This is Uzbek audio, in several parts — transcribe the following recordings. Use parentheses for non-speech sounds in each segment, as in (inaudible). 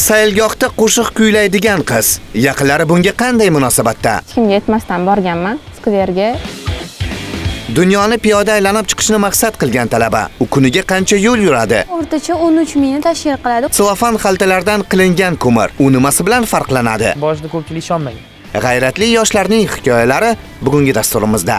Saylgohda qo'shiq kuylaydigan qiz. Yaqinlari bunga qanday munosabatda? kimga yetmasdan borganman skverga Dunyoni piyoda aylanib chiqishni maqsad qilgan talaba. U kuniga qancha yo'l yuradi? O'rtacha 13 mingni tashkil qiladi. Selofan xaltalardan qilingan ko'mir u nimasi bilan farqlanadi? boshida ko'pchilik ishonmagan G'ayratli yoshlarning hikoyalari bugungi dasturimizda.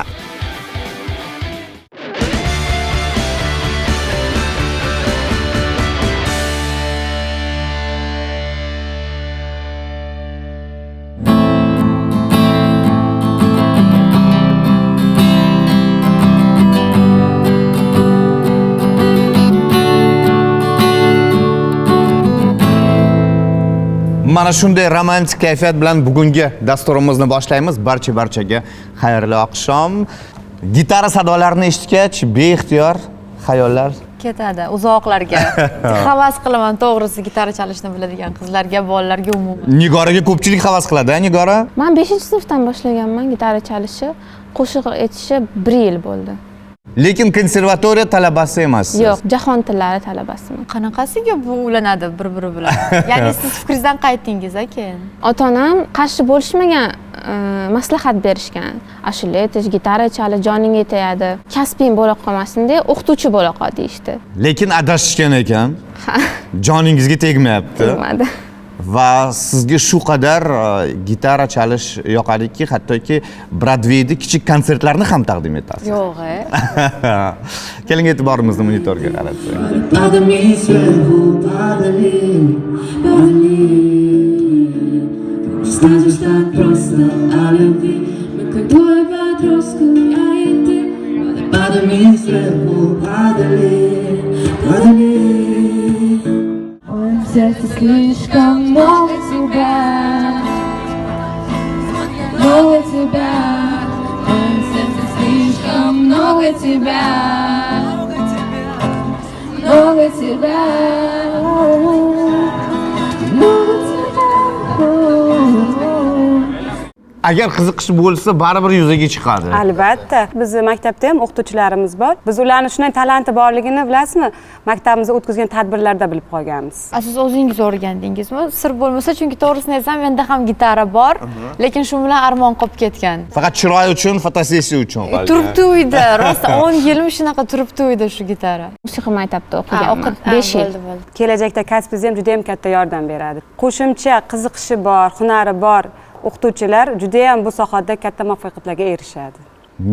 Mana shunday romantik kayfiyat bilan bugungi dasturimizni boshlaymiz. Barcha barchaga xayrli oqshom. Gitara sadolarini eshitgach, beixtiyor xayollar ketadi uzoqlarga (laughs) havas qilaman to'g'risi gitara chalishni biladigan qizlarga bolalarga umuman Nigoraga ko'pchilik havas qiladi, Nigora? man 5 sinfdan boshlaganman gitara chalishni qo'shiq aytishni 1 yil bo'ldi Lekin konservatoriya talabasi emassiz. yo'q jahon tillari talabasiman qanaqasiga bu ulanadi bir biri bilan? (laughs) Ya'ni siz fikringizdan qaytdingiz a keyin ota onam qarshi bo'lishmagan e, maslahat berishgan. Ashula aytish gitara chalib joning yetayadi kasbing bo'la qolmasin deb o'qituvchi bo'la qol deyishdi. Lekin adashishgan ekan. Joningizga tegmayapti. tegmadi Va sizga shu qadar e, gitara chalish yoqadiki, hattoki Broadwayda kichik konsertlarni ham taqdim etasiz. yo'q e (laughs) Keling e'tiborimizni monitorga qaratsak. Скажешь так просто о любви, мы как двое подростков, я и ты. Me, swear, bother сердце слишком много тебя. Много тебя. Сердце слишком много тебя. Много тебя. Agar qiziqish bo'lsa, baribir yuzaga chiqadi. albatta. Bizni maktabda ham o'qituvchilarimiz bor. Biz ularni shunday talanti borligini bilasizmi? Maktabimizda o'tkazgan tadbirlarda bilib qolganmiz. Siz o'zingiz o'rgandingizmi? Sir bo'lmasa chunki to'g'risini aytsam menda ham gitara bor. Lekin shu bilan armon qolib ketgan. Faqat chiroy uchun, fotosessiya uchun qolgan. turibdi uyda (laughs) rosa o'n yilmi shunaqa turibdi uyda shu gitara? Musiqa maktabida o'qiganman 5 yil. kelajakda kasbingizga ham juda yam katta yordam beradi. Qo'shimcha qiziqishi bor hunari bor o'qituvchilar juda yam bu sohada katta muvaffaqiyatlarga erishadi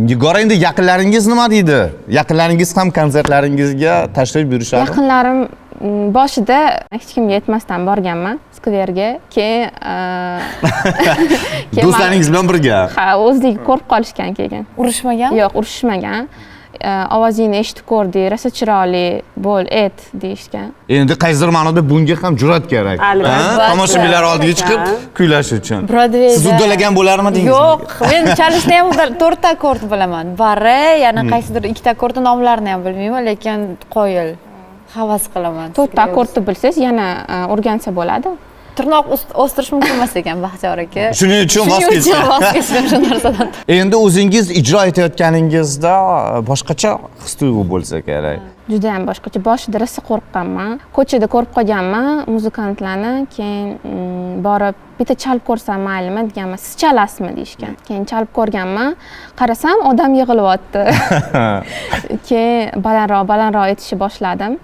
Nigora endi yaqinlaringiz nima deydi? Yaqinlaringiz ham konsertlaringizga tashrif buyurishadi. yaqinlarim mm, boshida hech kimga yetmasdan borganman skverga keyin e, (laughs) Do'stlaringiz bilan birga. ha o'zligi ko'rib qolishgan keyin urushmagan yo'q urushmagan E, ovozingni eshitib ko'rdik rosa chiroyli bo'l et deyishgan. Endi qaysidir ma'noda bunga ham jur'at kerak. Tomoshabinlar oldiga chiqib kuylash uchun. Siz uddalagan bo'larmidingiz? yo'q men chalishni ham to'rtta akkord bilaman. Bari yana qaysidir ikkita akkordni nomlarini ham bilmayman lekin qoyil. Havas qilaman. To'rtta akkordni bilsangiz yana e, o'rgansa bo'ladi tirnoq o'st- o'stirish mumkin emas ekan baxtiyor aka Shuning uchun voz kechgan. voz kechdim shu narsadan. (laughs) Endi o'zingiz ijro etayotganingizda boshqacha his tuyg'u bo'lsa kerak. juda yam boshqacha. Boshida rosa qo'rqqanman. Ko'chada ko'rib qolganman muzikantlarni keyin mm, borib bitta chalib ko'rsam maylimi deganman. Siz chalasizmi deyishgan. Keyin chalib ko'rganman. Qarasam odam yig'ilyapti (laughs) (laughs) keyin balandroq balandroq aytishni boshladim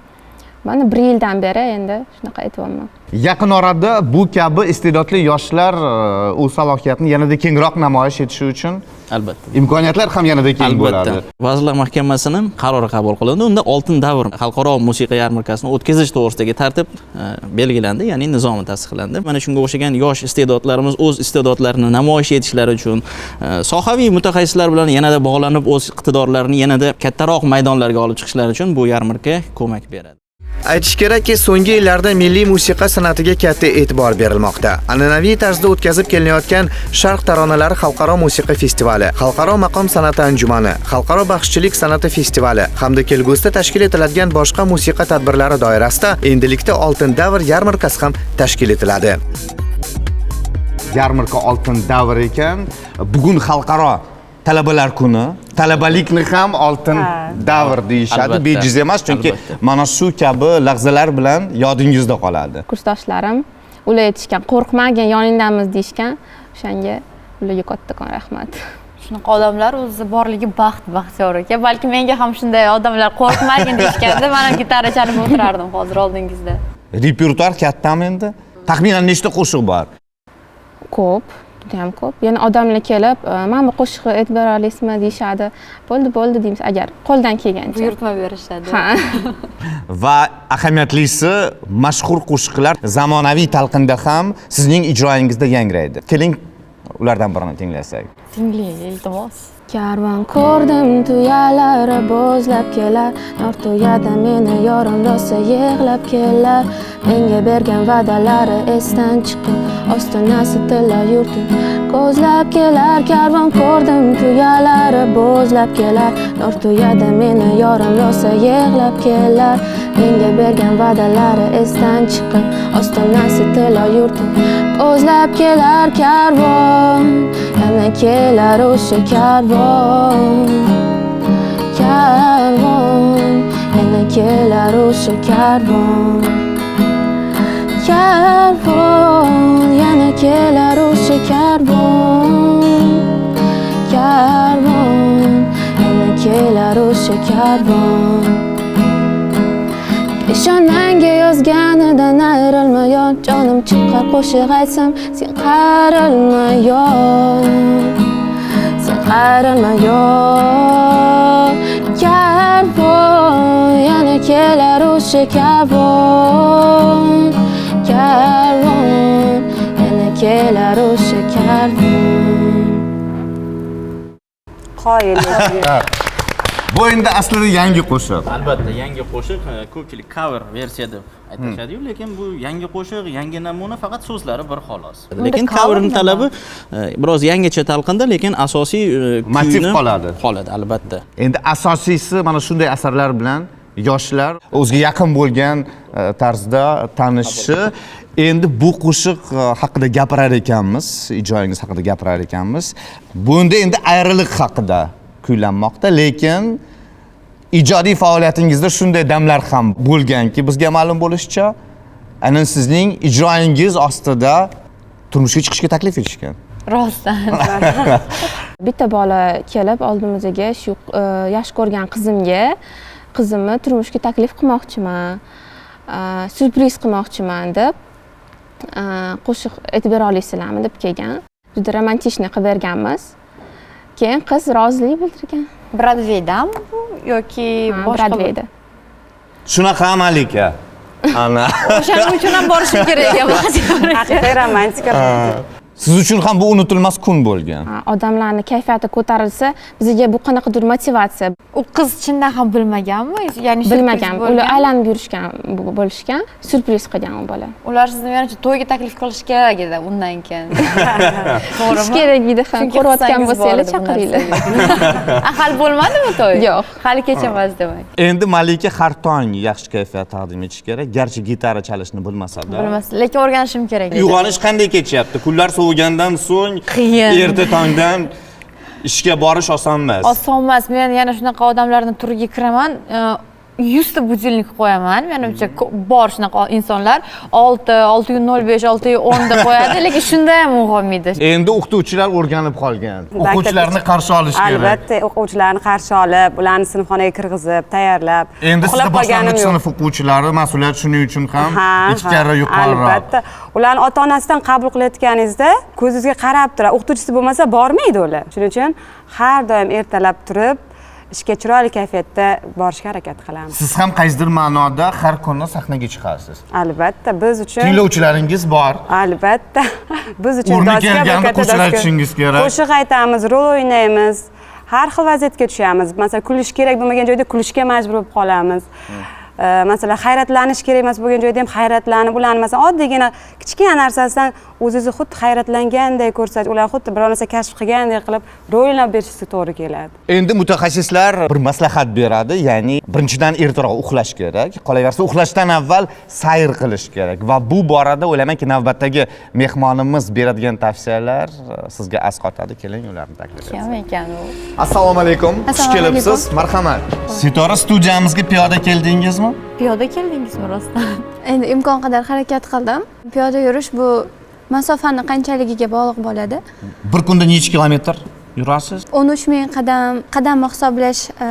mana bir yildan beri endi shunaqa aytyapman. Yaqin orada bu kabi iste'dodli yoshlar e, o'z salohiyatini yanada kengroq namoyish etishi uchun albatta. imkoniyatlar ham yanada keng bo'ladi. albatta vazirlar mahkamasini qarori qabul qilindi. Unda oltin davr xalqaro musiqa yarmarkasini o'tkazish to'g'risidagi tartib e, belgilandi ya'ni nizomi tasdiqlandi. Mana shunga o'xshagan yosh iste'dodlarimiz o'z iste'dodlarini namoyish etishlari uchun e, sohaviy mutaxassislar bilan yanada bog'lanib o'z iqtidorlarini yanada kattaroq maydonlarga olib chiqishlari uchun bu yarmarka ko'mak beradi Aytish kerakki, so'nggi yillarda milliy musiqa san'atiga katta e'tibor berilmoqda. An'anaviy tarzda o'tkazib kelinayotgan Sharq taronalari xalqaro musiqa festivali, xalqaro maqom san'ati anjumani, xalqaro baxshichilik san'ati festivali hamda kelgusida tashkil etiladigan boshqa musiqa tadbirlari doirasida endilikda Oltin davr yarmarkasi ham tashkil etiladi. Yarmarka oltin davr ekan, bugun xalqaro talabalar kuni. Talabalikni ham oltin davr deyishadi. Bejiz emas chunki mana shu kabi lahzalar bilan yodingizda qoladi. Kursdoshlarim ular aytishgan qo'rqmagin yoningdamiz deyishgan. O'shanga ularga kattakon rahmat. Shunaqa odamlar o'zi borligi baxt baxtiyor ekan balki menga ham shunday odamlar qo'rqmagin deyishganda man ham gitara chalib o'tirardim hozir oldingizda. Repertuar kattami endi? Taxminan nechta qo'shiq bor? Ko'p judayam ko'p. Yana odamlar kelib "E, mana bu qo'shiqni aytib bera olasizmi deyishadi. Bo'ldi bo'ldi deymiz. Agar qo'ldan kelgancha. Buyurtma berishadi. Ha. (laughs) Va ahamiyatlisi mashhur qo'shiqlar zamonaviy talqinda ham sizning ijroyingizda yangraydi. Keling ulardan birini tinglasak. Tinglang iltimos karvon ko'rdim tuyalari bo'zlab kelar. Nor tuyada meni yorim rosa yig'lab kelar. Menga bergan va'dalari esdan chiqib ostonasi tilla yurtim ko'zlab kelar karvon ko'rdim tuyalari bo'zlab kelar. Nor tuyada meni yorim rosa yig'lab kelar. Menga bergan va'dalari esdan chiqib ostonasi tilla yurtim ko'zlab kelar karvon yana kelar o'sha karvon karvon yana kelar o'sha karvon karvon yana kelar o'sha karvon karvon yana kelar o'sha karvon peshonangga yozganidan ayrilma yon jonim chiqar qo'shiq aytsam sen qayrilma yon sen qayrilma yon karvon yana kelar o'sha karvon karvon yana kelar o'sha karvon qoyillik bu endi aslida yangi qo'shiq. Albatta yangi qo'shiq e, ko'pchilik cover versiya deb aytishadiyu lekin bu yangi qo'shiq yangi namuna faqat so'zlari bir xolos. Lekin cover coverni talabi e, biroz yangicha talqinda lekin asosiy e, Motiv qoladi. qoladi albatta. Endi asosiysi mana shunday asarlar bilan yoshlar o'ziga yaqin bo'lgan tarzda tanishishi endi bu qo'shiq haqida gapirar ekanmiz ijroyingiz haqida gapirar ekanmiz. Bunda endi ayriliq haqida kuylanmoqda. Lekin ijodiy faoliyatingizda shunday damlar ham bo'lganki bizga ma'lum bo'lishicha aynan sizning ijroyingiz ostida turmushga chiqishga taklif etishgan. Rostdan. (laughs) Bitta bola kelib oldimizga shu e, yaxshi ko'rgan qizimga qizimni turmushga taklif qilmoqchiman e, syurpriz qilmoqchiman deb e, qo'shiq aytib bera olasizlarmi deb kelgan. Juda romantichniy qilib berganmiz keyin qiz rozilik bildirgan. Brodveydami bu yoki boshqa brodveyda shunaqa malika ana. (laughs) O'shaning uchun ham borishim kerak ekan haqiqiy romantika siz uchun ham bu unutilmas kun bo'lgan. Ha, odamlarni kayfiyati ko'tarilsa bizga bu qanaqadir motivatsiya. U qiz chindan ham bilmaganmi? Ya'ni bilmagan ular aylanib yurishgan bo'lishgan syurpriz qilgan u bola. Ular sizni menimcha to'yga taklif qilish kerak edi undan keyin. (laughs) Qilish to'g'rimi kerak edi ham ko'rayotgan bo'lsanglar chaqiringlar. (laughs) hali bo'lmadimi to'y? Yo'q. hali kecha emas demak. Endi malika har tong yaxshi kayfiyat taqdim etish kerak. Garchi gitara chalishni bilmasada. Bilmas lekin o'rganishim kerak uyg'onish qanday kechyapti kunlar sovigandan so'ng Qiyin. erta tongdan ishga borish oson emas oson emas men yana shunaqa odamlarni turiga kiraman. E, yuzta budilnik qo'yaman. Menimcha ko- bor shunaqa insonlar. Olti olti yu nol besh olti yu o'nda qo'yadi lekin shunda ham uyg'onmaydi. Endi o'qituvchilar o'rganib qolgan. O'quvchilarni qarshi olish kerak. Albatta o'quvchilarni qarshi olib ularni sinfxonaga kirgizib tayyorlab endi sizda boshlang'ich sinf o'quvchilari mas'uliyat shuning uchun ham Ha, ikki karra yuqoriroq. Albatta. Ularni ota onasidan qabul qilayotganingizda ko'zingizga qarab turadi. O'qituvchisi bo'lmasa bormaydi ular. Shuning uchun har doim ertalab turib ishga chiroyli kayfiyatda borishga harakat qilamiz. Siz ham qaysidir ma'noda har kuni sahnaga chiqasiz albatta biz uchun tinglovchilaringiz bor. Albatta. (laughs) Biz uchun O'rni kelganda qo'shiq aytishingiz kerak. qo'shiq aytamiz rol o'ynaymiz har xil vaziyatga tushamiz. Masalan kulish kerak bo'lmagan joyda kulishga majbur bo'lib qolamiz. Ee, masalan hayratlanish kerak emas bo'lgan joyda ham hayratlanib ularni masalan oddiygina kichkina narsasidan o'zingizni xuddi hayratlanganday ko'rsatish ular xuddi biror narsa kashf qilgandek qilib rolini berishga to'g'ri keladi. Endi mutaxassislar bir maslahat beradi ya'ni birinchidan ertaroq uxlash kerak qolaversa uxlashdan avval sayr qilish kerak. Va bu borada o'ylaymanki navbatdagi mehmonimiz beradigan tavsiyalar e, sizga asqotadi keling ularni taklif kim ekan u? Assalomu alaykum. Xush kelibsiz. Marhamat. Sitora studiyamizga piyoda keldingizmi? Piyoda keldingizmi rostdan? Endi imkon qadar harakat qildim. Piyoda yurish bu masofani qanchaligiga bog'liq bo'ladi? Bir kunda necha kilometr yurasiz? o'n uch ming qadam qadamni hisoblash e,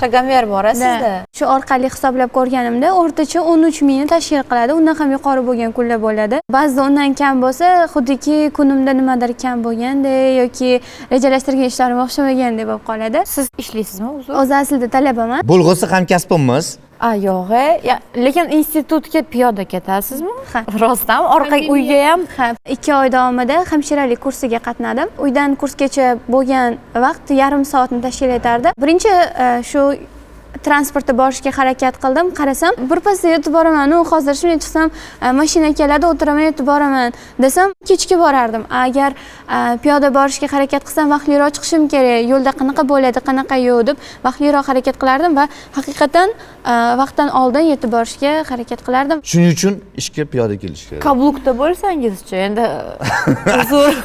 shagamver bor a sizda? Da, shu orqali hisoblab ko'rganimda o'rtacha o'n uch mingni tashkil qiladi. Undan ham yuqori bo'lgan kunlar bo'ladi. Ba'zida undan kam bo'lsa xuddiki kunimda nimadir kam bo'lganday yoki rejalashtirgan ishlarim o'xshamagandek bo'lib qoladi. Siz ishlaysizmi uzr o'zi aslida talabaman. Bo'lg'usi hamkasbimiz a yo'q e lekin institutga piyoda ketasizmi? Ha. rostdan orqa uyga ham. Ha. Ikki oy davomida hamshiralik kursiga qatnadim. Uydan kursgacha bo'lgan vaqt yarim soatni tashkil etardi. Birinchi e, shu transportda borishga harakat qildim. Qarasam birpasda yetib boraman. U hozir shunday chiqsam e, mashina keladi o'tiraman yetib boraman desam kechga borardim. Agar e, piyoda borishga harakat qilsam vaqtliroq chiqishim kerak. Yo'lda qanaqa bo'ladi qanaqa yo'q deb vaqtliroq harakat qilardim va haqiqatdan e, vaqtdan oldin yetib borishga harakat qilardim. Shuning uchun ishga piyoda kelish kerak. Kablukda bo'lsangizchi endi (laughs) uzr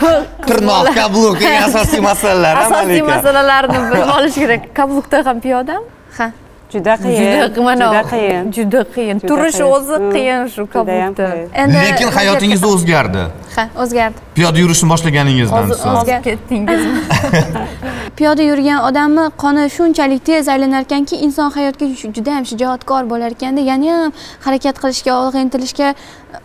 tirnoq kabluk eng asosiy masalalar (laughs) asosiy masalalarni bilib olish kerak. Kablukda ham piyodami ha juda qiyin juda mana juda qiyin juda qiyin turish qiyin. o'zi qiyin shu qiyin. endi lekin hayotingiz o'zgardi ha o'zgardi piyoda yurishni boshlaganingizdan hozir so'ng. ozib ketdingizmi (laughs) piyoda yurgan odamni qoni shunchalik tez aylanar ekanki inson hayotga juda ham shijoatkor bo'lar ekanda yana ham harakat qilishga olg'a intilishga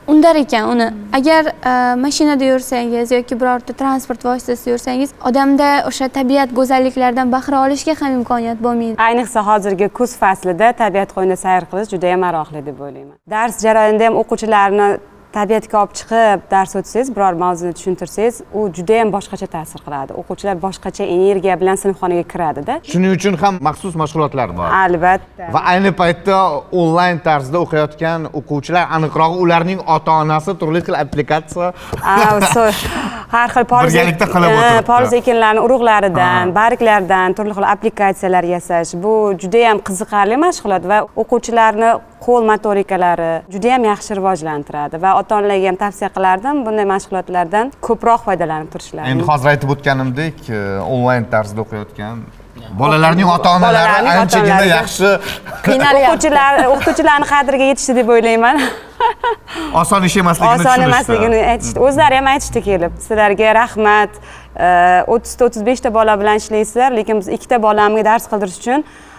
undar ekan uni. Agar e, mashinada yursangiz yoki birorta transport vositasida yursangiz odamda o'sha tabiat go'zalliklaridan bahra olishga ham imkoniyat bo'lmaydi. Ayniqsa hozirgi kuz faslida tabiat qo'ynida sayr qilish juda yam maroqli deb o'ylayman. Dars jarayonida ham o'quvchilarni tabiatga olib chiqib dars o'tsangiz biror mavzuni tushuntirsangiz u juda yam boshqacha ta'sir qiladi. O'quvchilar boshqacha energiya bilan sinfxonaga kiradida. Shuning uchun ham maxsus mashg'ulotlar bor. Albatta. Va ayni paytda onlayn tarzda o'qiyotgan o'quvchilar aniqrog'i ularning ota onasi turli xil applikatsiya. (laughs) Har xil poliz Birgalikda qilib o'tiribdi. poliz ekinlarni urug'laridan barglardan turli xil applikatsiyalar yasash bu judayam qiziqarli mashg'ulot va o'quvchilarni qo'l motorikalari judayam yaxshi rivojlantiradi va ota onalarga ham tavsiya qilardim bunday mashg'ulotlardan ko'proq foydalanib turishlarini endi hozir aytib o'tganimdek e, onlayn tarzda o'qiyotgan bolalarning ota onalari anchagina yaxshi (laughs) qiynalyapti o'quvchilar o'qituvchilarni qadriga yetishdi deb o'ylayman. (laughs) Oson ish emasligini oson emasligini aytishdi. O'zlari ham aytishdi kelib sizlarga rahmat. O'ttizta o'ttiz beshta bola bilan ishlaysizlar lekin biz ikkita bolamga dars qildirish uchun e,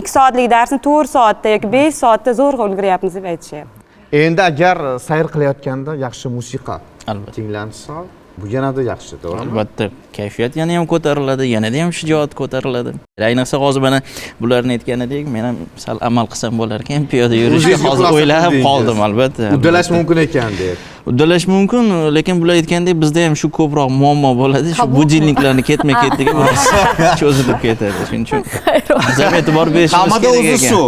ikki soatlik darsni to'rt soatda yoki besh soatda zo'rg'a ulguryapmiz deb aytishyapti endi agar sayr qilayotganda yaxshi musiqa albatta tinglansa bu yanada yaxshi to'g'rimi albatta kayfiyat yana ham ko'tariladi yanada ham shijoat ko'tariladi ayniqsa hozir mana bularni aytganidek men ham sal amal qilsam bo'lar ekan piyoda yurishga O'zingiz hozir o'ylab qoldim albatta uddalash mumkin ekan deb uddalash mumkin lekin bular aytgandek bizda ham shu ko'proq muammo bo'ladi shu budilniklarni ketma ketiga biroz (laughs) cho'zilib ketadi shuning uchun (laughs) biz ham e'tibor berishimiz kerak o'zi ekan. shu.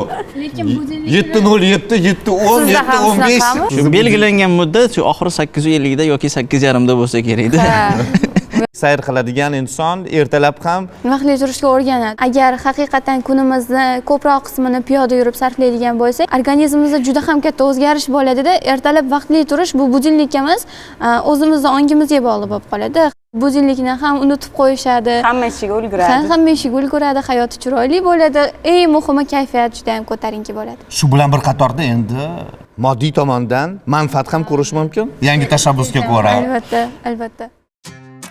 Yetti nol yetti yetti o'n yetti o'n besh. shu belgilangan muddat shu oxiri sakkiz yuz ellikda yoki sakkiz yarimda bo'lsa kerakda (laughs) (laughs) sayr qiladigan inson ertalab ham vaqtli turishga o'rganadi. Agar haqiqatdan kunimizni ko'proq qismini piyoda yurib sarflaydigan bo'lsak organizmimizda juda ham katta o'zgarish bo'ladida ertalab vaqtli turish bu budilnik emas o'zimizni ongimizga bog'liq bo'lib qoladi. Budilnikni ham unutib qo'yishadi. Hamma ishiga ulguradi hamma ishiga ulguradi hayoti chiroyli bo'ladi. Eng muhimi kayfiyat juda ham ko'tarinki bo'ladi. Shu bilan bir qatorda endi moddiy tomondan manfaat ham ko'rish mumkin. Yangi tashabbusga ko'ra. Albatta albatta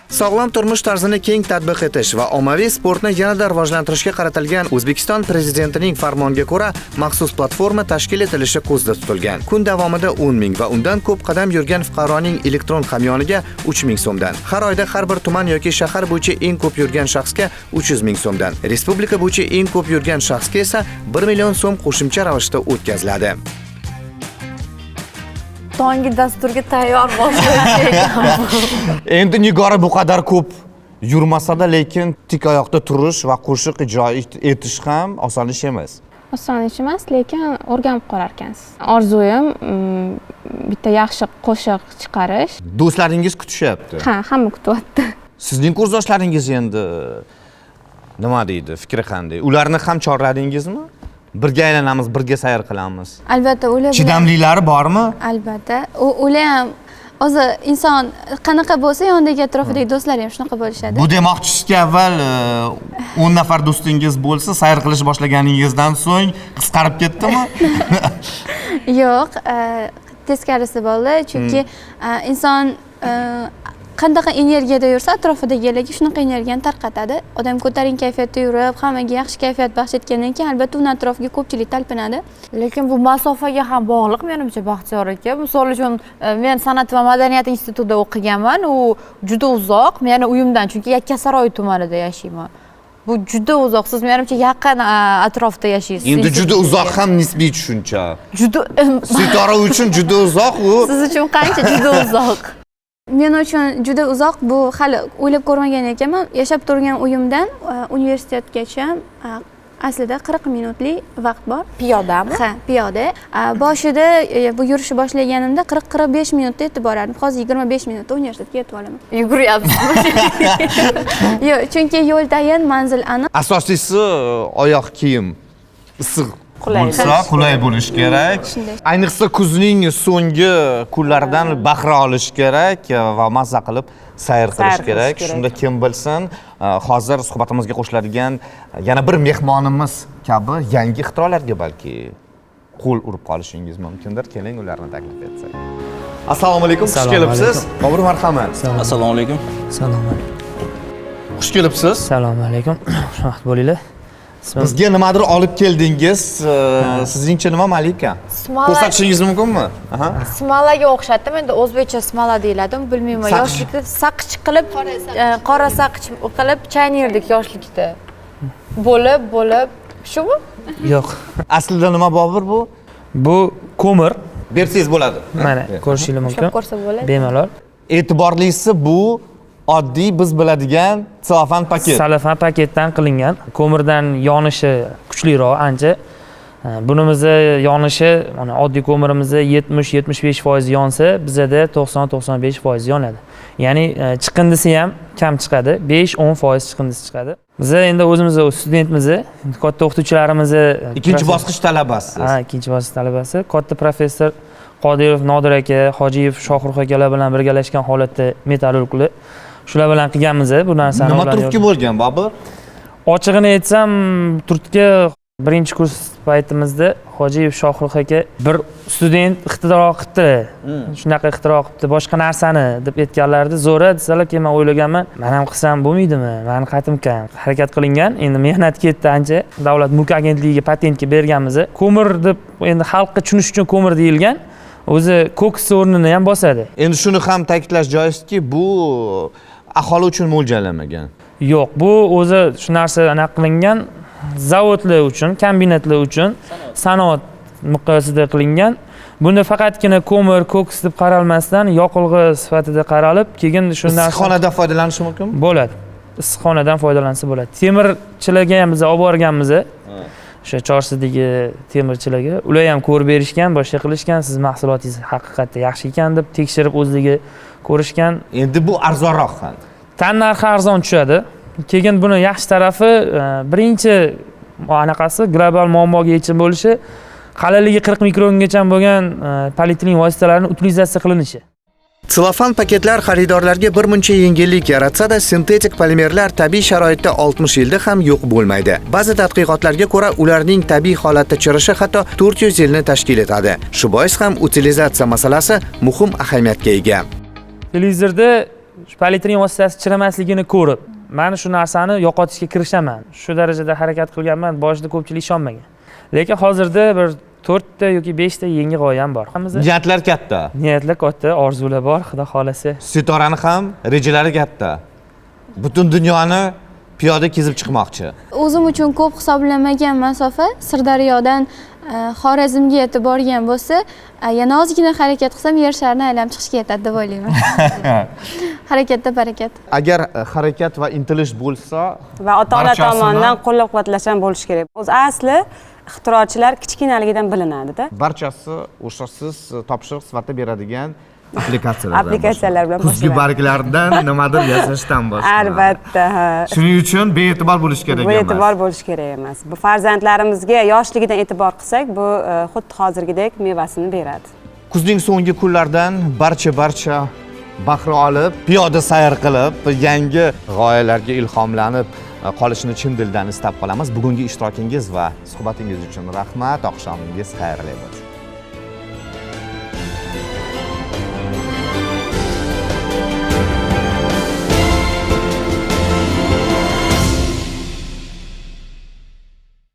Sog'lom turmush tarzini keng tatbiq etish va ommaviy sportni yanada rivojlantirishga qaratilgan O'zbekiston Prezidentining farmoniga ko'ra maxsus platforma tashkil etilishi ko'zda tutilgan. Kun davomida 10 ming va undan ko'p qadam yurgan fuqaroning elektron hamyoniga 3 ming so'mdan, har oyda har bir tuman yoki shahar bo'yicha eng ko'p yurgan shaxsga 300 ming so'mdan, respublika bo'yicha eng ko'p yurgan shaxsga esa 1 million so'm qo'shimcha ravishda o'tkaziladi. Tonggi dasturga tayyor (laughs) endi nigora bu qadar ko'p yurmasada lekin tik oyoqda turish va qo'shiq ijro et- etish ham oson ish emas. Oson ish emas lekin o'rganib qolar ekansiz orzuyim mm, bitta yaxshi qo'shiq chiqarish. Do'stlaringiz kutishyapti. Ha hamma kutyapti. Sizning kursdoshlaringiz endi nima deydi fikri qanday? Ularni ham chorladingizmi birga aylanamiz birga sayr qilamiz. Albatta ular chidamlilari bormi? Albatta. Ular ham o'zi inson qanaqa bo'lsa yonidagi atrofidagi do'stlari ham shunaqa bo'lishadi. Bu demoqchisizki avval e, o'n nafar do'stingiz bo'lsa sayr qilish boshlaganingizdan so'ng qisqarib ketdimi? (laughs) Yo'q e, teskarisi bo'ldi. Chunki e, inson qanaqa energiyada yursa atrofidagilarga shunaqa energiyani tarqatadi. Odam ko'tarinki kayfiyatda yurib hammaga yaxshi kayfiyat baxsh etgandan keyin albatta uni atrofiga ko'pchilik talpinadi. Lekin bu masofaga ham bog'liq menimcha baxtiyor aka. Misol uchun e, men san'at va madaniyat institutida o'qiganman. U juda uzoq meni uyimdan chunki yakkasaroy tumanida yashayman. Bu juda uzoq. Siz menimcha yaqin e, atrofda yashaysiz endi juda uzoq ham nisbiy tushuncha. Juda sitora uchun juda uzoq u. (laughs) Siz uchun qancha? Juda uzoq (laughs) men uchun juda uzoq. Bu hali o'ylab ko'rmagan ekanman. Yashab turgan uyimdan e, universitetgacha e, aslida qirq minutlik vaqt bor. Piyodami? Ha piyoda. E, boshida bu yurishni boshlaganimda qirq qirq besh minutda yetib borardim. Hozir yigirma besh minutda universitetga yetib olaman (laughs) yuguryapsiz (laughs) yo'q chunki yo'l tayin manzil aniq. Asosiysi oyoq kiyim issiq. Bo'lsa qulay bo'lishi kerak. Ayniqsa kuzning so'nggi kunlaridan bahra olish kerak va mazza qilib sayr qilish kerak. shunda kim bilsin hozir suhbatimizga qo'shiladigan yana bir mehmonimiz kabi yangi ixtirolarga balki qo'l urib qolishingiz mumkindir. Keling ularni taklif etsak. Assalomu alaykum xush kelibsiz? bobur marhamat. Assalomu alaykum. Salom alaykum. xush kelibsiz? Assalomu alaykum. (clears throat) Xushvaqt bo'linglar. Bizga nimadir olib keldingiz. Sizningcha nima malika? Smala- ko'rsatishingiz mumkinmi? Aha. smolaga o'xshatdim. Endi o'zbekcha smola deyiladimi bilmayman yoshlikda saqich qilib e, qora saqich qilib chaynardik yoshlikda. Bo'lib bo'lib. Shumi? Yo'q. aslida nima bobur bu? Bu ko'mir. bersangiz bo'ladi. Mana ko'rishingiz mumkin. ko'rsa bo'ladi. Bemalol. e'tiborlisi bu oddiy biz biladigan selofan paket Salafan paketdan qilingan. Ko'mirdan yonishi kuchliroq ancha. Ha, Bunimizni yonishi mana oddiy ko'mirimizni 70-75% yonsa, bizada 90-95% yonadi. Ya'ni e, chiqindisi ham kam chiqadi. 5-10% chiqindisi chiqadi. Biz endi o'zimiz studentmiz, katta o'qituvchilarimizni ikkinchi bosqich talabasiz ha ikkinchi bosqich talabasi katta professor qodirov nodir aka hojiyev shohruh akalar bilan birgalashgan holatda metallurglar shular bilan qilganmiz bu narsani nima turtki bo'lgan bobur? Ochig'ini aytsam turtki birinchi kurs paytimizda hojiyev shohruh aka bir student ixtiro qilibdi. Shunaqa ixtiro qilibdi boshqa narsani deb aytganlarida zo'ra desalar keyin man o'ylaganman man ham qilsam bo'lmaydimi? Mani qatim kam harakat qilingan endi mehnat ketdi ancha. Davlat mulk agentligiga patentga berganmiz ko'mir deb endi xalqqa tushunish uchun ko'mir deyilgan o'zi koksni o'rnini ham bosadi. Endi shuni ham ta'kidlash joizki bu aholi uchun mo'ljallanmagan yo'q bu o'zi shu narsa anaqa qilingan. Zavodlar uchun kombinatlar uchun sanoat miqyosida qilingan. Bunda faqatgina ko'mir koks deb qaralmasdan yoqilg'i sifatida qaralib keyin shu narsa issiqxonadan foydalanish mumkinmi? Bo'ladi. Issiqxonadan foydalansa bo'ladi. Temirchilarga ham biz olib borganmiz o'sha chorsidagi temirchilarga ular ham ko'rib berishgan boshqa qilishgan. Siz mahsulotingiz haqiqatda yaxshi ekan deb tekshirib o'zligi ko'rishgan. Endi bu arzonroq ham tan narxi arzon tushadi keyin buni yaxshi tarafi e, birinchi anaqasi global muammoga yechim bo'lishi qalinligi qirq mikrongacha bo'lgan e, polietilen vositalarini utilizatsiya qilinishi Selofan paketlar xaridorlarga bir muncha yengillik yaratsa-da, sintetik polimerlar tabiiy sharoitda 60 yilda ham yo'q bo'lmaydi. Ba'zi tadqiqotlarga ko'ra, ularning tabiiy holatda chirishi hatto 400 yilni tashkil etadi. Shu bois ham utilizatsiya masalasi muhim ahamiyatga ega. televizorda shu polietilen vositasi chirimasligini ko'rib man shu narsani yo'qotishga kirishaman. Shu darajada harakat qilganman boshida ko'pchilik ishonmagan. Lekin hozirda bir to'rtta yoki beshta yangi g'oyam bor. Niyatlar katta. Niyatlar katta orzular bor xudo xohlasa. Sitorani ham rejalari katta. Butun dunyoni piyoda kezib chiqmoqchi. O'zim uchun ko'p hisoblamagan masofa sirdaryodan xorazmga yetib borgan bo'lsa e, yana ozgina harakat qilsam yer sharini aylanib chiqishga yetadi deb o'ylayman. (laughs) Harakatda barakat. Agar e, harakat va intilish bo'lsa va ota ona tomonidan qo'llab quvvatlashdan bo'lishi kerak. O'zi asli ixtirochilar kichkinaligidan bilinadida. barchasi o'sha siz e, topshiriq sifatida beradigan applikatsiyalar Applikatsiyalar bilan kuzgi barglardan nimadir yasashdan boshlanadi albatta. Ha shuning uchun bee'tibor bo'lish kerak emas. E'tibor bo'lishi kerak emas. Bu farzandlarimizga yoshligidan e'tibor qilsak bu e, xuddi hozirgidek mevasini beradi. Kuzning so'nggi kunlaridan barcha barcha bahra olib piyoda sayr qilib yangi g'oyalarga ilhomlanib e, qolishini chin dildan istab qolamiz. Bugungi ishtirokingiz va suhbatingiz uchun rahmat. Oqshomingiz xayrli bo'lsin